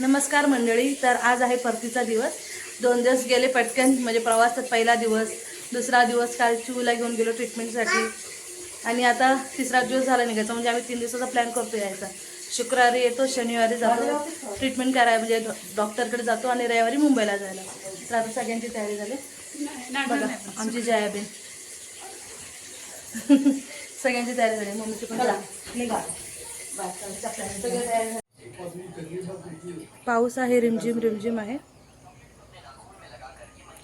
नमस्कार मंडळी तर आज आहे परतीचा दिवस. दोन दिवस गेले पटकन म्हणजे प्रवासात पहिला दिवस दुसरा दिवस काल चिवला घेऊन गेलो ट्रीटमेंटसाठी आणि आता तिसरा दिवस झाला निघायचा म्हणजे आम्ही तीन दिवसाचा प्लॅन करतो यायचा. शुक्रवारी येतो शनिवारी जातो ट्रीटमेंट करायला म्हणजे डॉक्टरकडे जातो आणि रविवारी मुंबईला जायला. तर आता सगळ्यांची तयारी झाली. बघा आमची जयाबेन. सगळ्यांची तयारी झाली मम्मीची पण सगळं तयारी झाली. पाऊस आहे रिमझिम रिमझिम आहे.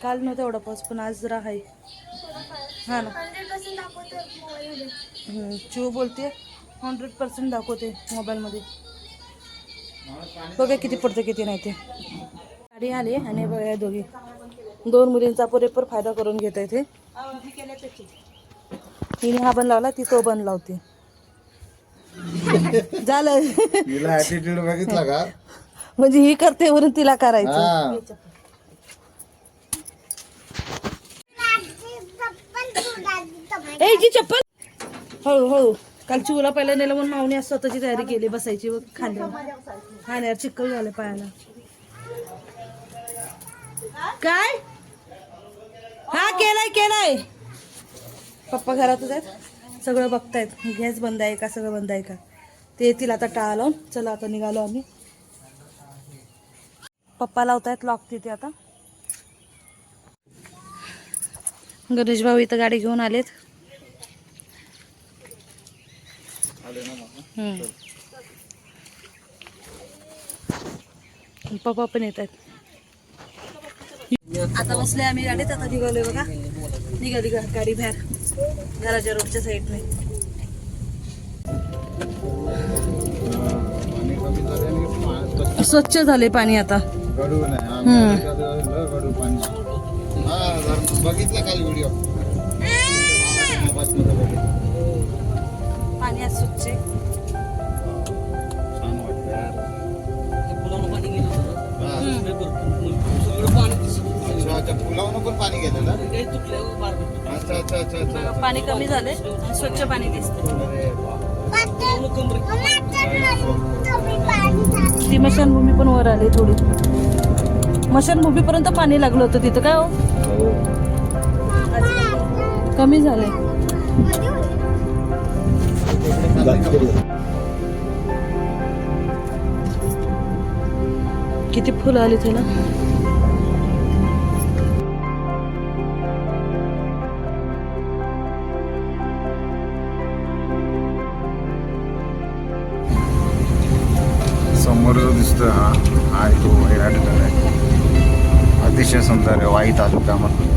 काल नव्हता एवढा पाऊस पण आज जरा आहे हा ना. चिव बोलते हंड्रेड पर्सेंट दाखवते मोबाईलमध्ये. बघा किती पडते किती नाही ते. गाडी आली आणि बघा या दोघी. दोन मुलींचा पुरेपूर फायदा करून घेत आहे ते. तिने हा बन लावला ती तो बन लावते. झालं. तिला ऍटिट्यूड बघितला का? म्हणजे ही करते वरून तिला करायचं. हा. ए जी चप्पल. हळू हळू काल चिवला पहिला नेलं म्हणून मावणी आज स्वतःची तयारी केली बसायची व खांद्यावर खांद्यावर चिक्कल झालं पायाला. काय? हा केलाय केलाय. पप्पा घरातच आहेत. सगळं बघतायत. गॅस बंद आहे का सगळं बंद आहे का? ते येतील आता टाळा लावून. चला आता निघालो आम्ही. पप्पा लावतायत लॉक तिथे आता. गणेश भाऊ इथं गाडी घेऊन आलेत. पप्पा पण येत आहेत आता बसले आम्ही गाडीत. आता निघालोय बघा. निघाली गाडी बाहेर. घराच्या रोडच्या साईडने. स्वच्छ झाले पाणी आता. बघितलं काल व्हिडिओ पाणी आज स्वच्छ पण पाणी गेलं ना? अच्छा अच्छा अच्छा अच्छा बघा, पाणी कमी झाले स्वच्छ पाणी दिसतं अरे वा. ती मशानभूमी पण वर आली थोडी. मशानभूमीपर्यंत पाणी लागलं होतं तिथं काय हो हो. कमी झालंय. किती फुलं आली त्याला? समोर जो दिसतोय हा. हा तो एराडगड आहे. अतिशय सुंदर आहे. वाई तालुक्यामधून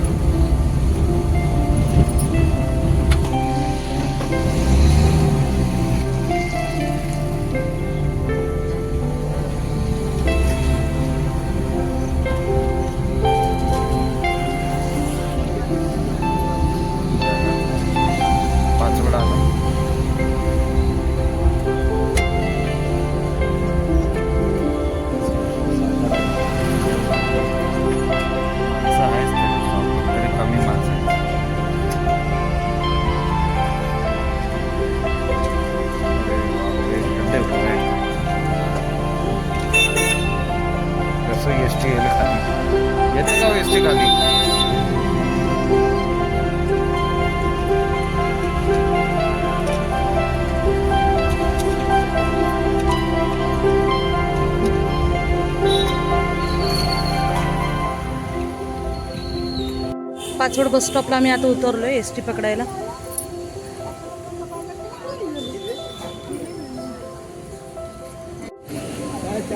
पाचवड बस स्टॉपला आम्ही आता उतरलोय एस टी पकडायला.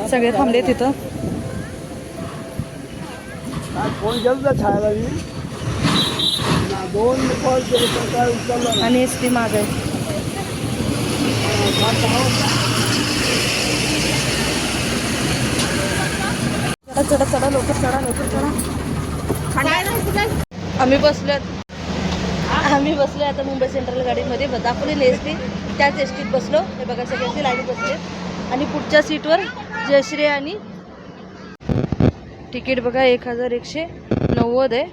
सगळे थांबले तिथं. फोन दोन आणि एस टी माग आहे. चढा चढा चढा लवकर चढा लवकर चढा. आम्ही बसलोत आम्ही बसलो आता मुंबई सेंट्रल गाडीमध्ये. ब- दाखवली एस टी त्याच एस टीत बसलो. हे बघा सगळ्यांची लाईन बसले. आणि पुढच्या सीटवर जयश्री आणि तिकीट बघा एक हजार एकशे नव्वद आहे.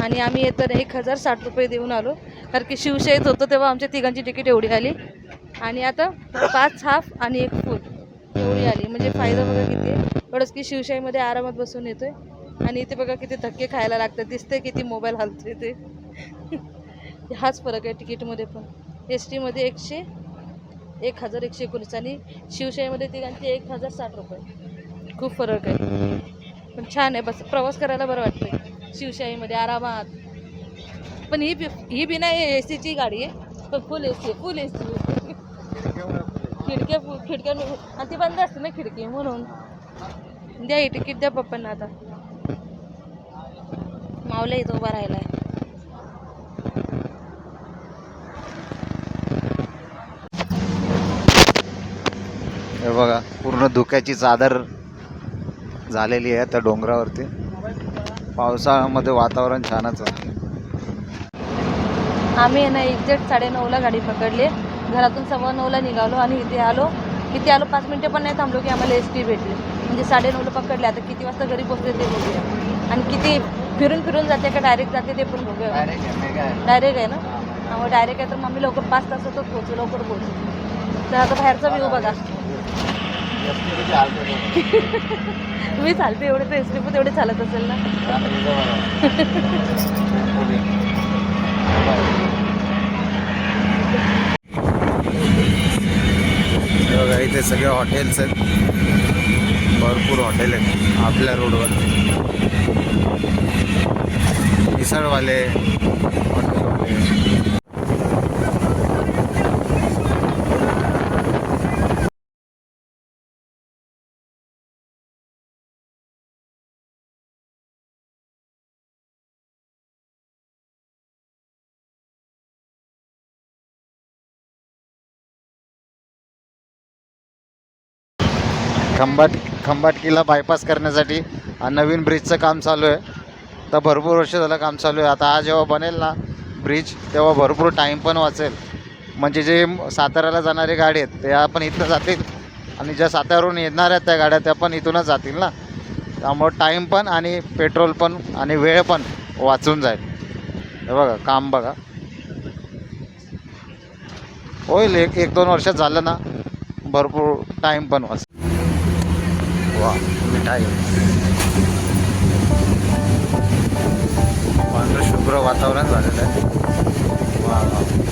आणि आम्ही येताना एक हजार साठ रुपये देऊन आलो. कारण की शिवशाहीत होतो तेव्हा आमच्या तिघांची तिकीट एवढी आली. आणि आता पाच हाफ आणि एक फुल एवढी आली. म्हणजे फायदा बघा किती आहे. की शिवशाहीमध्ये आरामात बसून येतोय. आणि इथे बघा किती धक्के खायला लागतात. दिसते किती मोबाईल हलतोय ते. हाच फरक आहे तिकीटमध्ये पण. एस टीमध्ये एकशे एक हजार एकशे एकोणीस आणि शिवशाहीमध्ये तिघांचे एक हजार साठ रुपये. खूप फरक आहे. पण छान आहे. बस प्रवास करायला बरं वाटतं शिवशाहीमध्ये आरामात. पण ही बी- ही ए सीची गाडी आहे. पण फुल ए सी फुल ए सी खिडक्या फु- खिडक्या आणि ती बंद असते ना खिडकी म्हणून. द्या ही तिकीट द्या पप्पांना आता. मावला इथं उभा राहिलाय. हे बघा पूर्ण धुक्याची चादर झालेली आहे त्या डोंगरावरती. पावसाळ्यामध्ये वातावरण छानच आहे. आम्ही ना एक्झॅक्ट साडेनऊला गाडी पकडली. घरातून सव्वा नऊला निघालो आणि इथे आलो. इथे आलो पाच मिनटं पण नाही थांबलो की आम्हाला एस टी भेटली. म्हणजे साडेनऊला पकडले. आता किती वाजता घरी पोहोचले ते बघूया. आणि किती फिरून फिरून जाते का डायरेक्ट जाते ते पण बघूया. डायरेक्ट आहे ना? त्यामुळे डायरेक्ट आहे तर मग आम्ही लवकर पाच तासातच पोहोचू लवकर पोहोचू तर आता बाहेरचा व्ह्यू बघा. तुम्ही चालते एवढे तर एस टी पण तेवढे चालत असेल ना? इथे सगळे हॉटेल्स आहेत. भरपूर हॉटेल आहेत आपल्या रोडवर. मिसळवाले हॉटेलवाले खंबाट खंबाटकीला बायपास करण्यासाठी नवीन ब्रिजचं काम चालू आहे. तर भरपूर वर्ष झालं काम चालू आहे. आता हा जेव्हा बनेल ना ब्रिज तेव्हा भरपूर टाईम पण वाचेल. म्हणजे जे साताऱ्याला जाणारे गाडी आहेत त्या पण इथं जातील. आणि ज्या साताऱ्यावरून येणार आहेत त्या गाड्या त्या पण इथूनच जातील ना. त्यामुळं टाईम पण आणि पेट्रोल पण आणि वेळ पण वाचून जाईल. हे बघा काम बघा. होईल एक एक दोन वर्षात झालं ना भरपूर टाईम पण वाच वा मिठाई पांढरं शुभ्र वातावरण झालेलं आहे वा वा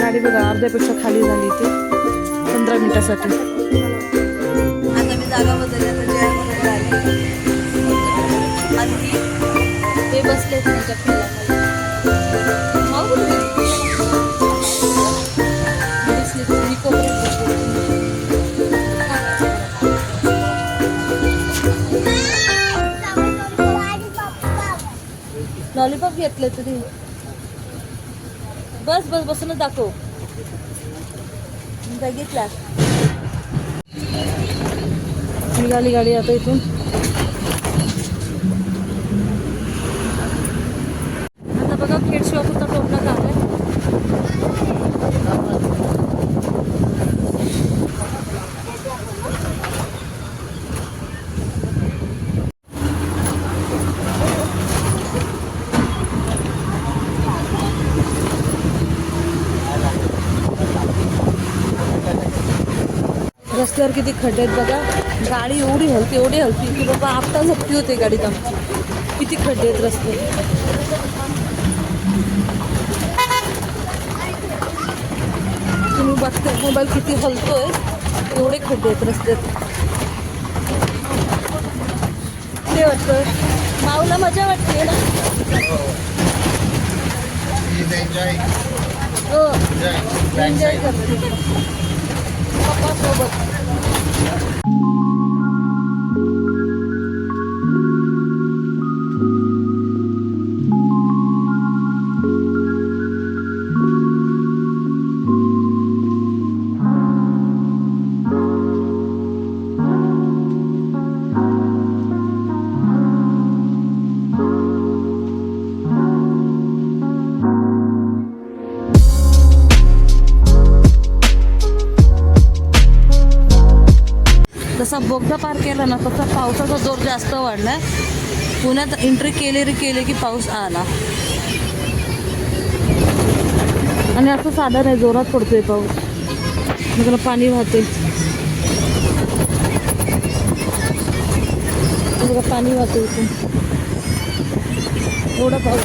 गाडी बघा अर्ध्यापेक्षा खाली झाली ती. पंधरा मिनिटासाठी. आता मी जागा बदलली आता जया बरोबर आली. आणि ते? बसले त्यांच्या खेळामध्ये माऊ कुठे गेली? मी दिसली तर मी कोपऱ्यात बसले. लॉलीपॉप घेतले तरी. बस बस बसूनच दाखव. बघितला निघाली गाडी आता इथून. आता बघा खेड शिवापूरचा टोपला झालाय रस्त्यावर किती खड्डे आहेत बघा. गाडी एवढी हलती एवढी हलती की बाबा आपटा झपटी होते गाडीत आमची. किती खड्डे आहेत रस्ते. तुम्ही बघते मोबाईल किती हलतोय. एवढे खड्डे आहेत रस्त्यात. ते वाटतं माऊला मजा वाटते ना? हो. एन्जॉय करते. पप्पासोबत. Yeah. बोगदा पार केला ना फक्त पावसाचा जोर जास्त वाढलाय. पुण्यात एंट्री केली रे केली की पाऊस आला. आणि असं साधन आहे जोरात पडतोय पाऊस. मग त्याला पाणी वाहते बघा पाणी वाहते इथून. एवढा पाऊस.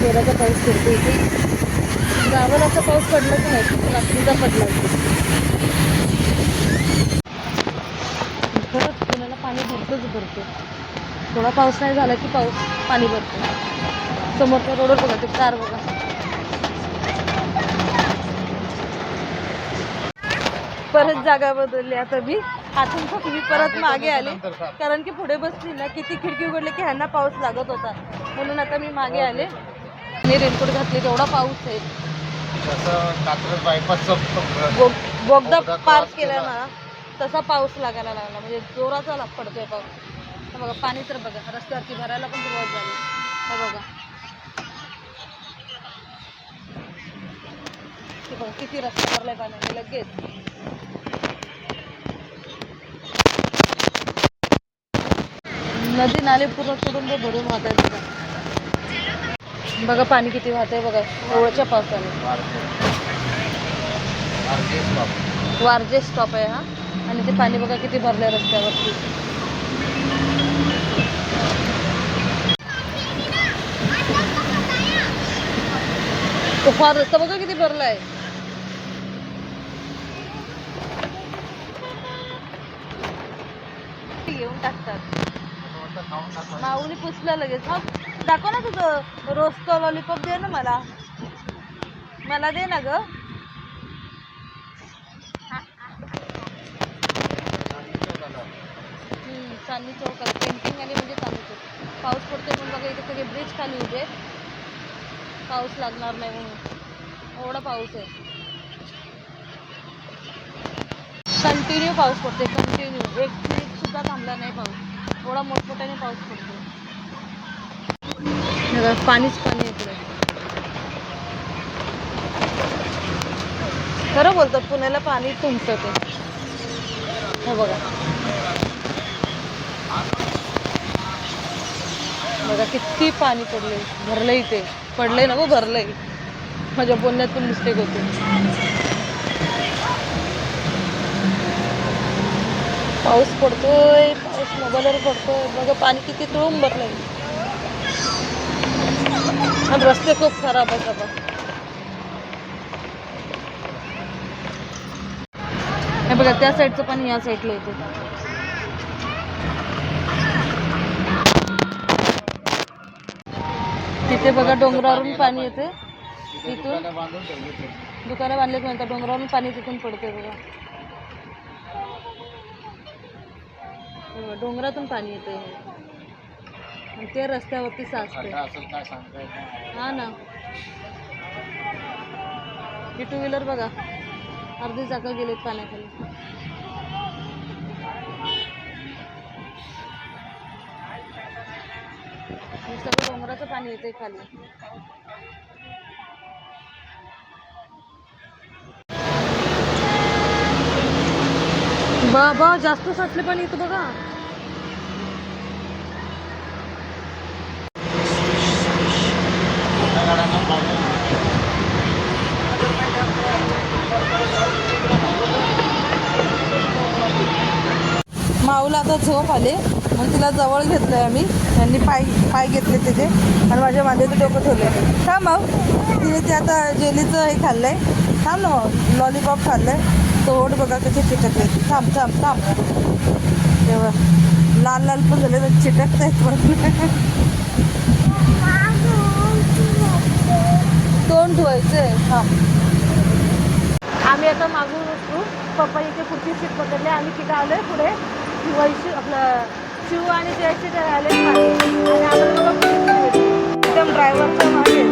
जोराचा पाऊस पडतो इथे. गावाला असा पाऊस पडलाच नाही रात्रीचा पडला खरंच पुण्याला पाणी भरतंच भरतो थोडा पाऊस नाही झाला की पाऊस पाणी भरतो समोरच्या रोडवर बघा ते कार बघा. परत जागा बदलली आता मी. आतून मी परत मागे आले. कारण की पुढे बसली ना किती खिडकी उघडली की ह्यांना पाऊस लागत होता. म्हणून आता मी मागे आले. मी रेनकोट घातले तेवढा पाऊस आहे. जसं कात्रज बायपासचं बो- बोगदा पार केला. ना तसा पाऊस लागायला लागला. म्हणजे जोराचा लाग पडतोय पाऊस हे बघा पाणी तर बघा रस्त्यावरती भरायला पण सुरुवात झाली. हे बघा. बघा किती रस्ता भरलाय पाण्याने लगेच. नदी नाले पूर्ण सोडून ते भरून वाहत आहेत बघा पाणी किती वाहत आहे बघा. एवढ्याच्या पावसाने. वारजे स्टॉप आहे हा. आणि ते पाणी बघा किती भरलंय रस्त्यावरती. तो फार रस्ता बघा किती भरलाय. घेऊन टाकतात. माऊली पुसला लगेच हा. दाखव ना तुझं रोजचं लॉलीपॉप दे ना मला. मला दे ना ग. चांदणी चौकात पेंटिंग आली म्हणजे चांदणी चौक. पाऊस पडतोय म्हणून बघा इथे सगळे ब्रिज खाली उभे पाऊस लागणार नाही म्हणून. एवढा पाऊस आहे. कंटिन्यू पाऊस पडतोय. कंटिन्यू एक मिनिट सुद्धा थांबला नाही पाऊस. एवढा मोठमोठ्याने पाऊस पडतो पाणीच पाणी इकडे. खरं बोलतो पुण्याला पाणी तुमचं ते. हे बघा. बघा किती पाणी पडलंय. भरलंय ते. पडलंय ना गो भरलंय. माझ्या बोलण्यात पण मिस्टेक होते पाऊस पडतोय पाऊस मोबाईलवर पडतोय. बघा पाणी किती तुळून भरलंय. आणि रस्ते खूप खराब आहेत बाबा. हे बघा त्या साईडचं पण या साईडला येते तिथे बघा डोंगरावरून पाणी येते तिथून दुकानं बांधलेत म्हणतात डोंगरावरून पाणी तिथून पडते बघा. बघा, डोंगरातून पाणी येते आणि ते रस्त्यावरती साचते हा ना. ही टू व्हीलर बघा. अर्धी चाकं गेलेत पाण्याखाली. सगळं डोंगराचं पाणी येते खाली. बाबा जास्त साचले पाणी येतं बघा. माऊला आता झोप आले. मग तिला जवळ घेतलं आहे आम्ही. त्यांनी पाय पाय घेतले तिथे. आणि माझ्या मांडीचं डोकं ठेवलं थांब मग तिने ते आता जेलीचं हे खाल्लं आहे थांब ना मग लॉलीपॉप खाल्लं आहे तोड बघा कसे चिटकले. थांब थांब थांब. तेव्हा लाल लाल पण झाले तर चिटकत आहेत पण तोंड धुवायचं आहे थांब आम्ही आता मागून उतरू पप्पा इथे पुढची सीट पकडली आम्ही तिथं आलो आहे पुढे वैशू आपलं शिव आणि जयशी ते आले आणि आम्हाला एकदम ड्रायव्हरच्या मागे.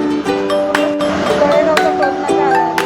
कळे नव्हतं टोल नका आला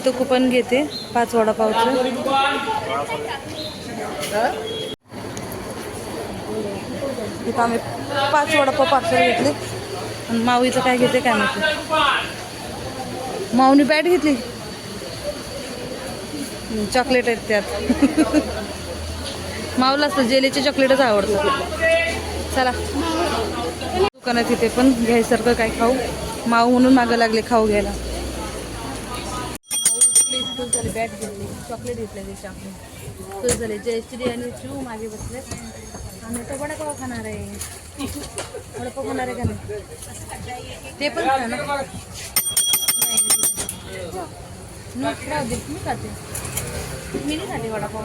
इथं मी तो कुपन घेते पाच वडापावचं. इथं आम्ही पाच वडापाव पार्सल घेतले. आणि माऊईचं काय घेते काय माहिती. माऊनी बॅट घेतली. चॉकलेट आहेत त्यात. माऊला असतं जेलीचे चॉकलेटच आवडतं. चला. दुकानात तिथे पण घ्यायसारखं काय खाऊ. माऊ म्हणून मागं लागले खाऊ घ्यायला. बॅट घेतली चॉकलेट घेतले ते चॉकलेट खुश झाले जयश्री आणि शिव मागे बसले. आम्ही तर वडापाव खाणार आहे? वडापाव खाणार आहे का नाही? ते पण खा ना. राहू दे मी खाते. मी नाही खाते वडापाव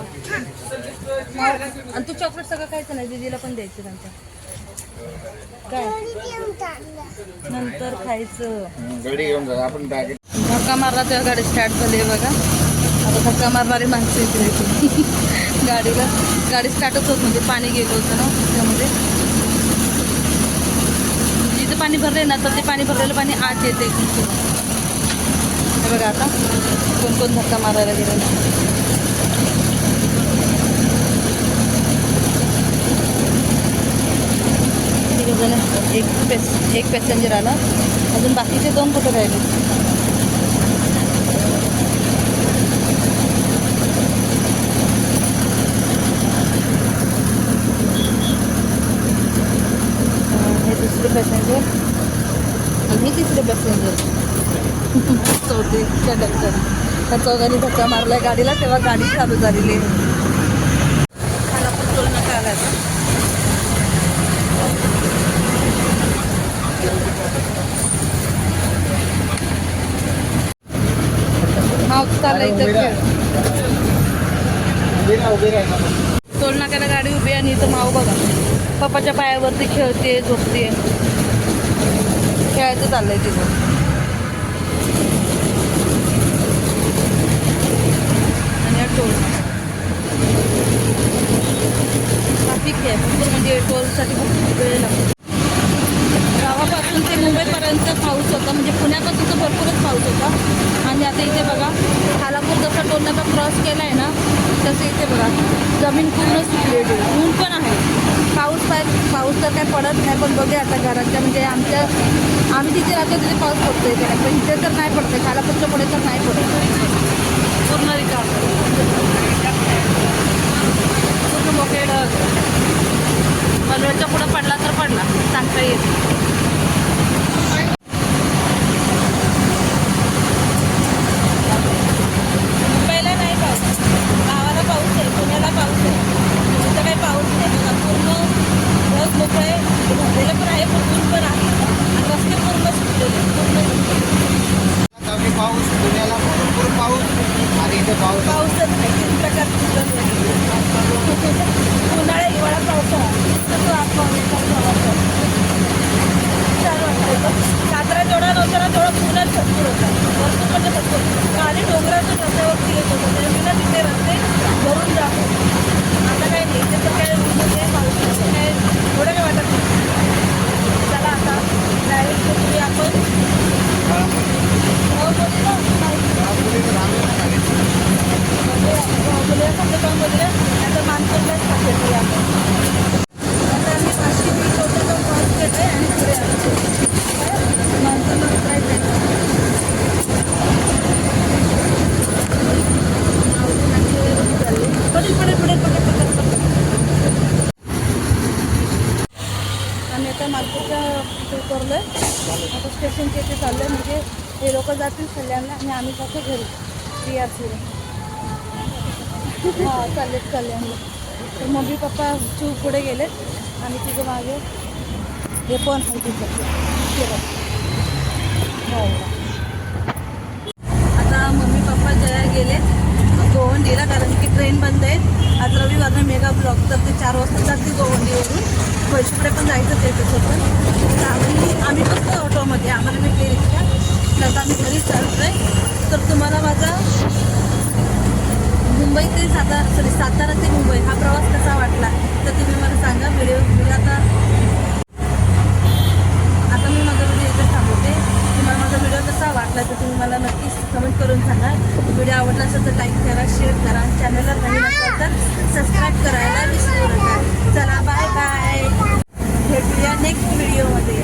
आणि तू चॉकलेट सगळं खायचं नाही दीदीला पण द्यायचं नंतर काय? नंतर खायचं. आपण बॅग धक्का मारला तेव्हा गाडी स्टार्ट झाली बघा. धक्का मारणारी माणसं इकडे इथे. गाडीला गाडी स्टार्टच होत म्हणजे पाणी गेलं होतं ना त्यामध्ये. जिथे पाणी भरले ना तर ते पाणी भरलेलं पाणी आत येते बघा आता कोण कोण धक्का मारायला गेलं. एक पेस एक पॅसेंजर आला. अजून बाकीचे दोन कुठं राहिले? पॅसेंजर आम्ही तिसरे पॅसेंजर चौथे कंडक्टर त्या चौघांनी धक्का मारलाय गाडीला तेव्हा गाडी चालू झालेली आहे. पण टोल नका आला हा चालला इथं टोल नाक्याला गाडी उभी आणि इथं माव बघा. पप्पाच्या पायावरती खेळते झोपते खेळायचं चाललंय तिथं. आणि टोल. ट्राफिक आहे भरपूर म्हणजे टोलसाठी खूप वेळ लागतो. गावापासून ते मुंबईपर्यंत पाऊस होता म्हणजे पुण्यापासून तर भरपूरच पाऊस होता. आणि आता इथे बघा खालापूर जसा टोलनाचा क्रॉस केला आहे ना तसं इथे बघा जमीन पूर्ण सुकलेली आहे. ऊन पण आहे. पाऊस पण पाऊस तर काय पडत नाही पण बघे आता घराच्या म्हणजे आमच्या आम्ही जिथे राहतो तिथे पाऊस पडतो इकडे. पण इथे तर नाही पडतोय खालापूरच्या पुढे तर नाही पडत. पूर्ण रिकाम. पूर्ण मोकळे. ढग पुढं पडला तर पडला सांगता येईल मुंबईला नाही पाऊस गावाला पाऊस आहे पुण्याला पाऊस आहे इथं काही पाऊस नाही बघा पूर्ण ढग मोकळे भरलेलं पण आहे पण ऊन पण आहे आणि रस्ते पूर्ण सुटलेले पूर्ण कमी पाऊस पुण्याला भरपूर पाऊस आणि इथे पाऊस पाऊसच नाही तीन प्रकारची सीझन उन्हाळा हिवाळा पावसाळा तसं आप- पावसाळा वाटतं. छान वाटतं सातारा जेवढा नव्हता ना तेवढा पुण्यात भरपूर होता भरपूर म्हणजे भरपूर आणि डोंगराच्या रस्त्यावरती येत होतं त्यामुळे ना तिथे रस्ते भरून जात होते. आता काय नाही इथे तर काय म्हणजे पावसाचं काय एवढं काय वाटत नाही चला आता डायरेक्ट तुम्ही आपण हो, बोलू ना. बघूया कसं काम बघूया आता मानपूरलाच टाकेल आपण आता आम्ही पाचशे वीस होते तो क्रॉस केलं आणि पुढे आलो मानपूरला उतरायचं आहे पुढे पुढे पुढे पुढे पुढे आम्ही आता मालपूरच्या इथे उतरलोय आता स्टेशनच्या इथे चाललोय म्हणजे हे लोक जातील कल्याणला आणि आम्ही जातो घरी. पी आर सीला हां चाललेत कल्याणला. तर मम्मी पप्पा चू पुढे गेलेत. आणि तिचं मागे. हे पण आहे तिथं. हो. आता मम्मी पप्पा जया गेले गोवंडीला कारण की ट्रेन बंद आहे. आज रविवार मेगा ब्लॉक. तर ते चार वाजता जाते गोवंडीवरून. पैसेकडे पण जायचं आहे त्याच्यातून तर आम्ही आम्ही फक्त ऑटोमध्ये. आम्हाला भेटले रिक्षा म्हटलं तर आम्ही घरीच चालतोय आहे तर तुम्हाला माझा मुंबई ते सातारा सॉरी सातारा ते मुंबई हा प्रवास कसा वाटला तर तुम्ही मला सांगा. व्हिडिओ व्हिडिओ आता आता मी माझा व्हिडिओ इथे थांबवते. तुम्हाला माझा व्हिडिओ कसा वाटला तर तुम्ही मला नक्कीच कमेंट करून सांगा. व्हिडिओ आवडला असेल तर लाईक करा शेअर करा. चॅनलला नवीन असेल तर सबस्क्राईब करायला विसरू नका. चला बाय बाय भेटूया नेक्स्ट व्हिडिओमध्ये